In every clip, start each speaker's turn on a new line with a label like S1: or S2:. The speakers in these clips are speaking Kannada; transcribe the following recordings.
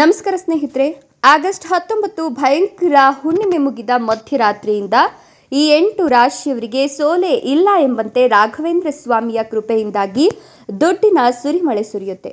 S1: ನಮಸ್ಕಾರ ಸ್ನೇಹಿತರೆ, ಆಗಸ್ಟ್ ಹತ್ತೊಂಬತ್ತು ಭಯಂಕರ ಹುಣ್ಣಿಮೆ ಮುಗಿದ ಮಧ್ಯರಾತ್ರಿಯಿಂದ ಈ ಎಂಟು ರಾಶಿಯವರಿಗೆ ಸೋಲೆ ಇಲ್ಲ ಎಂಬಂತೆ ರಾಘವೇಂದ್ರ ಸ್ವಾಮಿಯ ಕೃಪೆಯಿಂದಾಗಿ ದುಡ್ಡಿನ ಸುರಿಮಳೆ ಸುರಿಯುತ್ತೆ.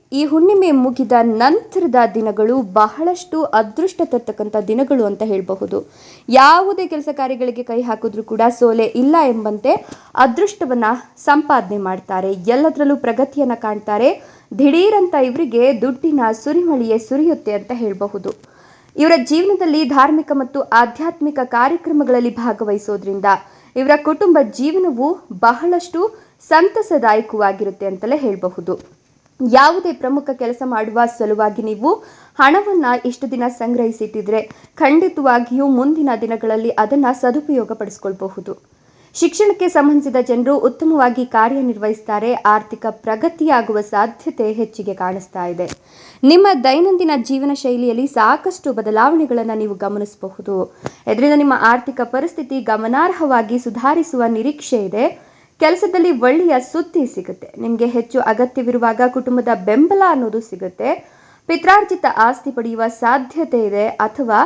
S1: ಈ ಹುಣ್ಣಿಮೆ ಮುಗಿದ ನಂತರದ ದಿನಗಳು ಬಹಳಷ್ಟು ಅದೃಷ್ಟ ತರ್ತಕ್ಕಂಥ ದಿನಗಳು ಅಂತ ಹೇಳಬಹುದು. ಯಾವುದೇ ಕೆಲಸ ಕಾರ್ಯಗಳಿಗೆ ಕೈ ಹಾಕಿದ್ರೂ ಕೂಡ ಸೋಲೆ ಇಲ್ಲ ಎಂಬಂತೆ ಅದೃಷ್ಟವನ್ನು ಸಂಪಾದನೆ ಮಾಡ್ತಾರೆ. ಎಲ್ಲದರಲ್ಲೂ ಪ್ರಗತಿಯನ್ನು ಕಾಣ್ತಾರೆ. ದಿಢೀರಂತ ಇವರಿಗೆ ದುಡ್ಡಿನ ಸುರಿಮಳಿಯೇ ಸುರಿಯುತ್ತೆ ಅಂತ ಹೇಳಬಹುದು. ಇವರ ಜೀವನದಲ್ಲಿ ಧಾರ್ಮಿಕ ಮತ್ತು ಆಧ್ಯಾತ್ಮಿಕ ಕಾರ್ಯಕ್ರಮಗಳಲ್ಲಿ ಭಾಗವಹಿಸೋದ್ರಿಂದ ಇವರ ಕುಟುಂಬ ಜೀವನವು ಬಹಳಷ್ಟು ಸಂತಸದಾಯಕವಾಗಿರುತ್ತೆ ಅಂತಲೇ ಹೇಳಬಹುದು. ಯಾವುದೇ ಪ್ರಮುಖ ಕೆಲಸ ಮಾಡುವ ಸಲುವಾಗಿ ನೀವು ಹಣವನ್ನ ಇಷ್ಟು ದಿನ ಸಂಗ್ರಹಿಸಿಟ್ಟಿದ್ರೆ ಖಂಡಿತವಾಗಿಯೂ ಮುಂದಿನ ದಿನಗಳಲ್ಲಿ ಅದನ್ನು ಸದುಪಯೋಗ ಪಡಿಸ್ಕೊಳ್ಬಹುದು ಶಿಕ್ಷಣಕ್ಕೆ ಸಂಬಂಧಿಸಿದ ಜನರು ಉತ್ತಮವಾಗಿ ಕಾರ್ಯನಿರ್ವಹಿಸ್ತಾರೆ, ಆರ್ಥಿಕ ಪ್ರಗತಿಯಾಗುವ ಸಾಧ್ಯತೆ ಹೆಚ್ಚಿಗೆ ಕಾಣಿಸ್ತಾ ಇದೆ. ನಿಮ್ಮ ದೈನಂದಿನ ಜೀವನ ಶೈಲಿಯಲ್ಲಿ ಸಾಕಷ್ಟು ಬದಲಾವಣೆಗಳನ್ನು ನೀವು ಗಮನಿಸಬಹುದು. ಇದರಿಂದ ನಿಮ್ಮ ಆರ್ಥಿಕ ಪರಿಸ್ಥಿತಿ ಗಮನಾರ್ಹವಾಗಿ ಸುಧಾರಿಸುವ ನಿರೀಕ್ಷೆ ಇದೆ. ಕೆಲಸದಲ್ಲಿ ಒಳ್ಳೆಯ ಸುದ್ದಿ ಸಿಗುತ್ತೆ. ನಿಮಗೆ ಹೆಚ್ಚು ಅಗತ್ಯವಿರುವಾಗ ಕುಟುಂಬದ ಬೆಂಬಲ ಅನ್ನೋದು ಸಿಗುತ್ತೆ. ಪಿತ್ರಾರ್ಜಿತ ಆಸ್ತಿ ಪಡೆಯುವ ಸಾಧ್ಯತೆ ಇದೆ ಅಥವಾ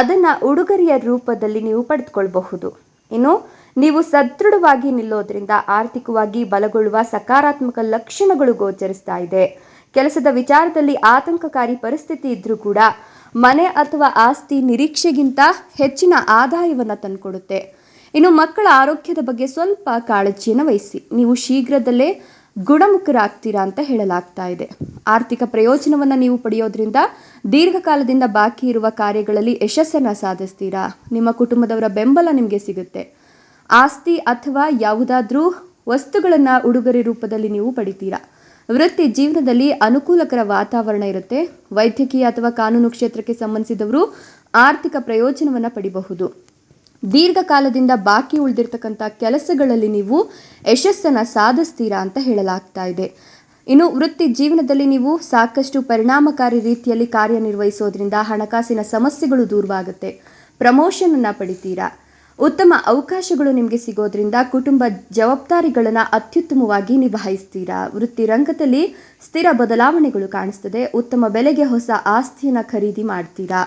S1: ಅದನ್ನ ಉಡುಗೊರೆಯ ರೂಪದಲ್ಲಿ ನೀವು ಪಡೆದುಕೊಳ್ಳಬಹುದು ಇನ್ನು ನೀವು ಸದೃಢವಾಗಿ ನಿಲ್ಲೋದ್ರಿಂದ ಆರ್ಥಿಕವಾಗಿ ಬಲಗೊಳ್ಳುವ ಸಕಾರಾತ್ಮಕ ಲಕ್ಷಣಗಳು ಗೋಚರಿಸ್ತಾ ಇದೆ. ಕೆಲಸದ ವಿಚಾರದಲ್ಲಿ ಆತಂಕಕಾರಿ ಪರಿಸ್ಥಿತಿ ಇದ್ರೂ ಕೂಡ ಮನೆ ಅಥವಾ ಆಸ್ತಿ ನಿರೀಕ್ಷೆಗಿಂತ ಹೆಚ್ಚಿನ ಆದಾಯವನ್ನು ತಂದುಕೊಡುತ್ತೆ. ಇನ್ನು ಮಕ್ಕಳ ಆರೋಗ್ಯದ ಬಗ್ಗೆ ಸ್ವಲ್ಪ ಕಾಳಜಿಯನ್ನು ವಹಿಸಿ. ನೀವು ಶೀಘ್ರದಲ್ಲೇ ಗುಣಮುಖರಾಗ್ತೀರಾ ಅಂತ ಹೇಳಲಾಗ್ತಾ ಇದೆ. ಆರ್ಥಿಕ ಪ್ರಯೋಜನವನ್ನು ನೀವು ಪಡೆಯೋದ್ರಿಂದ ದೀರ್ಘಕಾಲದಿಂದ ಬಾಕಿ ಇರುವ ಕಾರ್ಯಗಳಲ್ಲಿ ಯಶಸ್ಸನ್ನು ಸಾಧಿಸ್ತೀರಾ? ನಿಮ್ಮ ಕುಟುಂಬದವರ ಬೆಂಬಲ ನಿಮಗೆ ಸಿಗುತ್ತೆ. ಆಸ್ತಿ ಅಥವಾ ಯಾವುದಾದ್ರೂ ವಸ್ತುಗಳನ್ನು ಉಡುಗೊರೆ ರೂಪದಲ್ಲಿ ನೀವು ಪಡಿತೀರಾ? ವೃತ್ತಿ ಜೀವನದಲ್ಲಿ ಅನುಕೂಲಕರ ವಾತಾವರಣ ಇರುತ್ತೆ. ವೈದ್ಯಕೀಯ ಅಥವಾ ಕಾನೂನು ಕ್ಷೇತ್ರಕ್ಕೆ ಸಂಬಂಧಿಸಿದವರು ಆರ್ಥಿಕ ಪ್ರಯೋಜನವನ್ನು ಪಡಿಬಹುದು. ದೀರ್ಘಕಾಲದಿಂದ ಬಾಕಿ ಉಳಿದಿರ್ತಕ್ಕಂಥ ಕೆಲಸಗಳಲ್ಲಿ ನೀವು ಯಶಸ್ಸನ್ನು ಸಾಧಿಸ್ತೀರಾ ಅಂತ ಹೇಳಲಾಗ್ತಾ ಇದೆ. ಇನ್ನು ವೃತ್ತಿ ಜೀವನದಲ್ಲಿ ನೀವು ಸಾಕಷ್ಟು ಪರಿಣಾಮಕಾರಿ ರೀತಿಯಲ್ಲಿ ಕಾರ್ಯನಿರ್ವಹಿಸೋದ್ರಿಂದ ಹಣಕಾಸಿನ ಸಮಸ್ಯೆಗಳು ದೂರವಾಗುತ್ತೆ. ಪ್ರಮೋಷನನ್ನು ಪಡಿತೀರಾ? ಉತ್ತಮ ಅವಕಾಶಗಳು ನಿಮಗೆ ಸಿಗೋದ್ರಿಂದ ಕುಟುಂಬ ಜವಾಬ್ದಾರಿಗಳನ್ನು ಅತ್ಯುತ್ತಮವಾಗಿ ನಿಭಾಯಿಸ್ತೀರಾ? ವೃತ್ತಿ ರಂಗದಲ್ಲಿ ಸ್ಥಿರ ಬದಲಾವಣೆಗಳು ಕಾಣಿಸ್ತದೆ. ಉತ್ತಮ ಬೆಲೆಗೆ ಹೊಸ ಆಸ್ತಿಯನ್ನು ಖರೀದಿ ಮಾಡ್ತೀರಾ?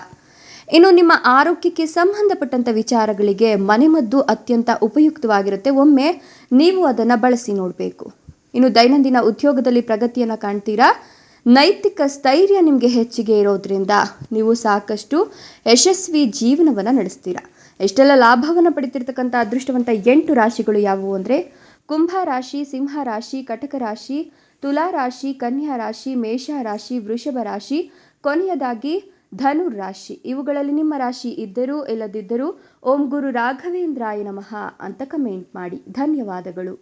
S1: ಇನ್ನು ನಿಮ್ಮ ಆರೋಗ್ಯಕ್ಕೆ ಸಂಬಂಧಪಟ್ಟಂಥ ವಿಚಾರಗಳಿಗೆ ಮನೆಮದ್ದು ಅತ್ಯಂತ ಉಪಯುಕ್ತವಾಗಿರುತ್ತೆ. ಒಮ್ಮೆ ನೀವು ಅದನ್ನು ಬಳಸಿ ನೋಡಬೇಕು. ಇನ್ನು ದೈನಂದಿನ ಉದ್ಯೋಗದಲ್ಲಿ ಪ್ರಗತಿಯನ್ನು ಕಾಣ್ತೀರಾ? ನೈತಿಕ ಸ್ಥೈರ್ಯ ನಿಮಗೆ ಹೆಚ್ಚಿಗೆ ಇರೋದ್ರಿಂದ ನೀವು ಸಾಕಷ್ಟು ಯಶಸ್ವಿ ಜೀವನವನ್ನು ನಡೆಸ್ತೀರಾ. ಎಷ್ಟೆಲ್ಲ ಲಾಭವನ್ನು ಪಡಿತಿರ್ತಕ್ಕಂಥ ಅದೃಷ್ಟವಂತ ಎಂಟು ರಾಶಿಗಳು ಯಾವುವು ಅಂದರೆ ಕುಂಭ ರಾಶಿ, ಸಿಂಹ ರಾಶಿ, ಕಟಕ ರಾಶಿ, ತುಲಾ ರಾಶಿ, ಕನ್ಯಾ ರಾಶಿ, ಮೇಷ ರಾಶಿ, ವೃಷಭ ರಾಶಿ. ಕೊನೆಯದಾಗಿ ಧನುರ್ ರಾಶಿ ಇವುಗಳಲ್ಲಿ ನಿಮ್ಮ ರಾಶಿ ಇದ್ದರೂ ಇಲ್ಲದಿದ್ದರೂ ಓಂ ಗುರು ರಾಘವೇಂದ್ರಾಯ ನಮಃ ಅಂತ ಕಮೆಂಟ್ ಮಾಡಿ. ಧನ್ಯವಾದಗಳು.